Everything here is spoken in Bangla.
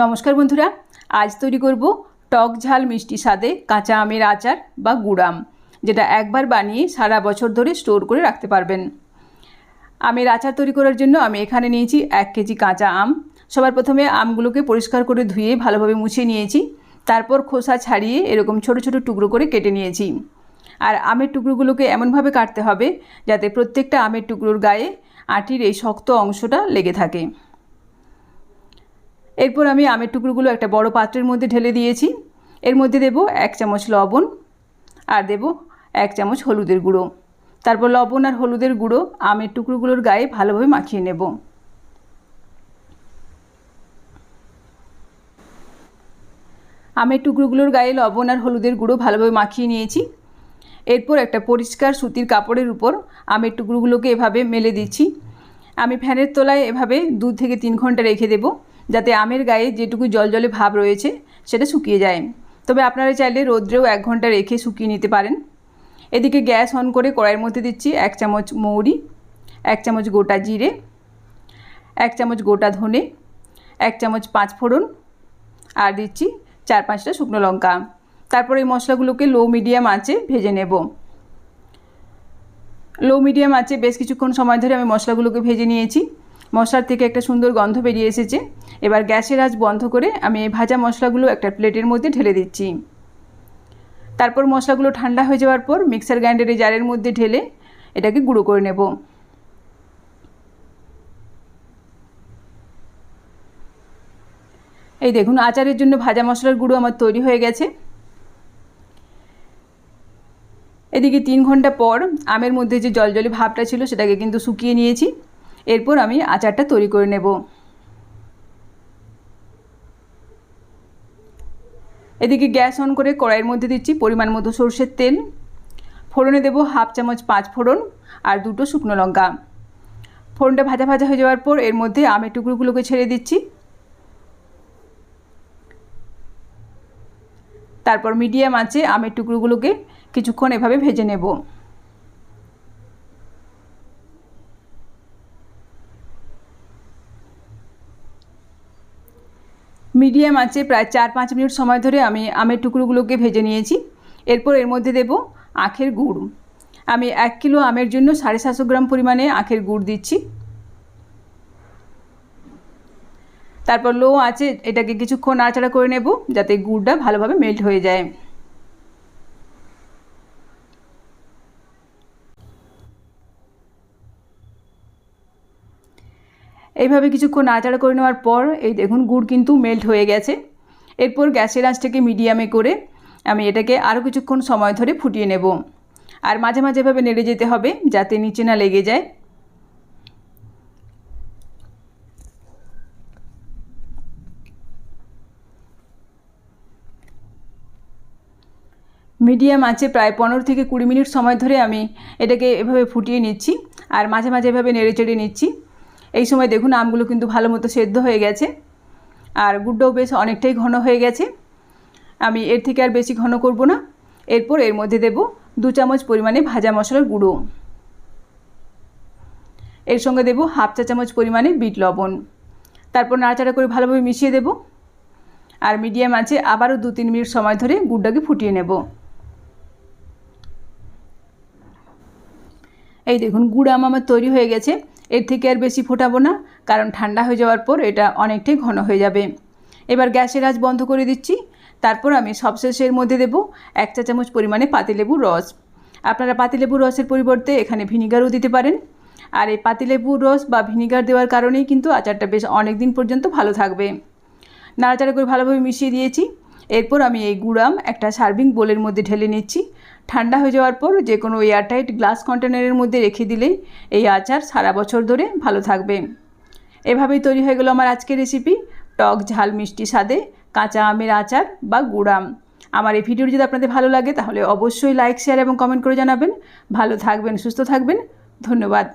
নমস্কার বন্ধুরা, আজ তৈরি করব টক ঝাল মিষ্টি স্বাদে কাঁচা আমের আচার বা গুড়াম যেটা একবার বানিয়ে সারা বছর ধরে স্টোর করে রাখতে পারবেন। আমের আচার তৈরি করার জন্য আমি এখানে নিয়েছি এক কেজি কাঁচা আম। সবার প্রথমে আমগুলোকে পরিষ্কার করে ধুয়ে ভালোভাবে মুছে নিয়েছি। তারপর খোসা ছাড়িয়ে এরকম ছোট ছোট টুকরো করে কেটে নিয়েছি। আর আমের টুকরোগুলোকে এমনভাবে কাটতে হবে যাতে প্রত্যেকটা আমের টুকরোর গায়ে আটির এই শক্ত অংশটা লেগে থাকে। এরপর আমি আমের টুকরোগুলো একটা বড় পাত্রের মধ্যে ঢেলে দিয়েছি। এর মধ্যে দেব এক চামচ লবণ আর দেব এক চামচ হলুদের গুঁড়ো। তারপর লবণ আর হলুদের গুঁড়ো আমের টুকরোগুলোর গায়ে ভালোভাবে মাখিয়ে নেব। আমের টুকরোগুলোর গায়ে লবণ আর হলুদের গুঁড়ো ভালোভাবে মাখিয়ে নিয়েছি। এরপর একটা পরিষ্কার সুতির কাপড়ের উপর আমের টুকরোগুলোকে এভাবে মেলে দিচ্ছি। আমি ফ্যানের তলায় এভাবে দু থেকে তিন ঘণ্টা রেখে দেবো। যাতে আমের গায়ে যেটুকু জল জলে ভাব রয়েছে, সেটা শুকিয়ে যায়। তবে আপনারা চাইলে রোদ্রেও এক ঘণ্টা রেখে শুকিয়ে নিতে পারেন। এদিকে গ্যাস অন করে কড়াইয়ের মধ্যে দিচ্ছি এক চামচ মৌরি, এক চামচ গোটা জিরে, এক চামচ গোটা ধনে, এক চামচ পাঁচ ফোড়ন, আর দিচ্ছি চার পাঁচটা শুকনো লঙ্কা। তারপর এই মশলাগুলোকে লো মিডিয়াম আঁচে ভেজে নেব। লো মিডিয়াম আঁচে বেশ কিছুক্ষণ সময় ধরে আমি মশলাগুলোকে ভেজে নিয়েছি। মশলার থেকে একটা সুন্দর গন্ধ বেরিয়ে এসেছে। এবার গ্যাসের আঁচ বন্ধ করে আমি এই ভাজা মশলাগুলো একটা প্লেটের মধ্যে ঢেলে দিচ্ছি। তারপর মশলাগুলো ঠান্ডা হয়ে যাওয়ার পর মিক্সার গ্রাইন্ডারে জারের মধ্যে ঢেলে এটাকে গুঁড়ো করে নেব। এই দেখুন, আচারের জন্য ভাজা মশলার গুঁড়ো আমার তৈরি হয়ে গেছে। এদিকে তিন ঘণ্টা পর আমের মধ্যে যে জলজলি ভাবটা ছিল সেটাকে কিন্তু শুকিয়ে নিয়েছি। এরপর আমি আচারটা তৈরি করে নেব। এদিকে গ্যাস অন করে কড়াইয়ের মধ্যে দিচ্ছি পরিমাণ মতো সর্ষের তেল। ফোড়নে দেবো হাফ চামচ পাঁচ ফোড়ন আর দুটো শুকনো লঙ্কা। ফোড়নটা ভাজা ভাজা হয়ে যাওয়ার পর এর মধ্যে আমের টুকরোগুলোকে ছেড়ে দিচ্ছি। তারপর মিডিয়াম আঁচে আমের টুকরোগুলোকে কিছুক্ষণ এভাবে ভেজে নেব। মিডিয়াম আছে, প্রায় চার পাঁচ মিনিট সময় ধরে আমি আমের টুকরোগুলোকে ভেজে নিয়েছি। এরপর এর মধ্যে দেব আখের গুড়। আমি এক কিলো আমের জন্য সাড়ে সাতশো গ্রাম পরিমাণে আখের গুড় দিচ্ছি। তারপর লো আছে, এটাকে কিছুক্ষণ নাড়াচাড়া করে নেব, যাতে গুড়টা ভালোভাবে মেল্ট হয়ে যায়। এইভাবে কিছুক্ষণ নাড়াচাড়া করে নেওয়ার পর, এই দেখুন গুড় কিন্তু মেল্ট হয়ে গেছে। এরপর গ্যাসের আঁচটাকে মিডিয়ামে করে আমি এটাকে আরও কিছুক্ষণ সময় ধরে ফুটিয়ে নেব। আর মাঝে মাঝে এভাবে নেড়ে যেতে হবে যাতে নিচে না লেগে যায়। মিডিয়াম আছে প্রায় পনেরো থেকে কুড়ি মিনিট সময় ধরে আমি এটাকে এভাবে ফুটিয়ে নিচ্ছি। আর মাঝে মাঝে এভাবে নেড়ে চেড়ে নিচ্ছি। এই সময় দেখুন আমগুলো কিন্তু ভালো মতো সেদ্ধ হয়ে গেছে। আর গুড়টাও বেশ অনেকটাই ঘন হয়ে গেছে। আমি এর থেকে আর বেশি ঘন করব না। এরপর এর মধ্যে দেব দু চামচ পরিমাণে ভাজা মশলার গুঁড়ো। এর সঙ্গে দেব হাফ চা চামচ পরিমাণে বিট লবণ। তারপর নাড়াচাড়া করে ভালোভাবে মিশিয়ে দেব। আর মিডিয়াম আছে আবারও দু তিন মিনিট সময় ধরে গুড়টাকে ফুটিয়ে নেব। এই দেখুন গুড় আম আমার তৈরি হয়ে গেছে। এর থেকে আর বেশি ফোটাবো না, কারণ ঠান্ডা হয়ে যাওয়ার পর এটা অনেকটাই ঘন হয়ে যাবে। এবার গ্যাসের আজ বন্ধ করে দিচ্ছি, তারপর আমি সবশেষের মধ্যে দেব এক চা চামচ পরিমাণে পাতিলেবুর রস। আপনারা পাতিলেবুর রসের পরিবর্তে এখানে ভিনিগারও দিতে পারেন। আর এই পাতিলেবুর রস বা ভিনিগার দেওয়ার কারণেই কিন্তু আচারটা বেশ অনেক দিন পর্যন্ত ভালো থাকবে। নাড়াচাড়া করে ভালোভাবে মিশিয়ে দিয়েছি। এরপর আমি এই গুড়াম একটা সার্ভিং বোলের মধ্যে ঢেলে নিচ্ছি। ঠান্ডা হয়ে যাওয়ার পর যে কোনো এয়ারটাইট গ্লাস কন্টেনারের মধ্যে রেখে দিলেই এই আচার সারা বছর ধরে ভালো থাকবে। এভাবেই তৈরি হয়ে গেলো আমার আজকের রেসিপি, টক ঝাল মিষ্টি স্বাদে কাঁচা আমের আচার বা গুড়াম। আমার এই ভিডিওটি যদি আপনাদের ভালো লাগে তাহলে অবশ্যই লাইক, শেয়ার এবং কমেন্ট করে জানাবেন। ভালো থাকবেন, সুস্থ থাকবেন। ধন্যবাদ।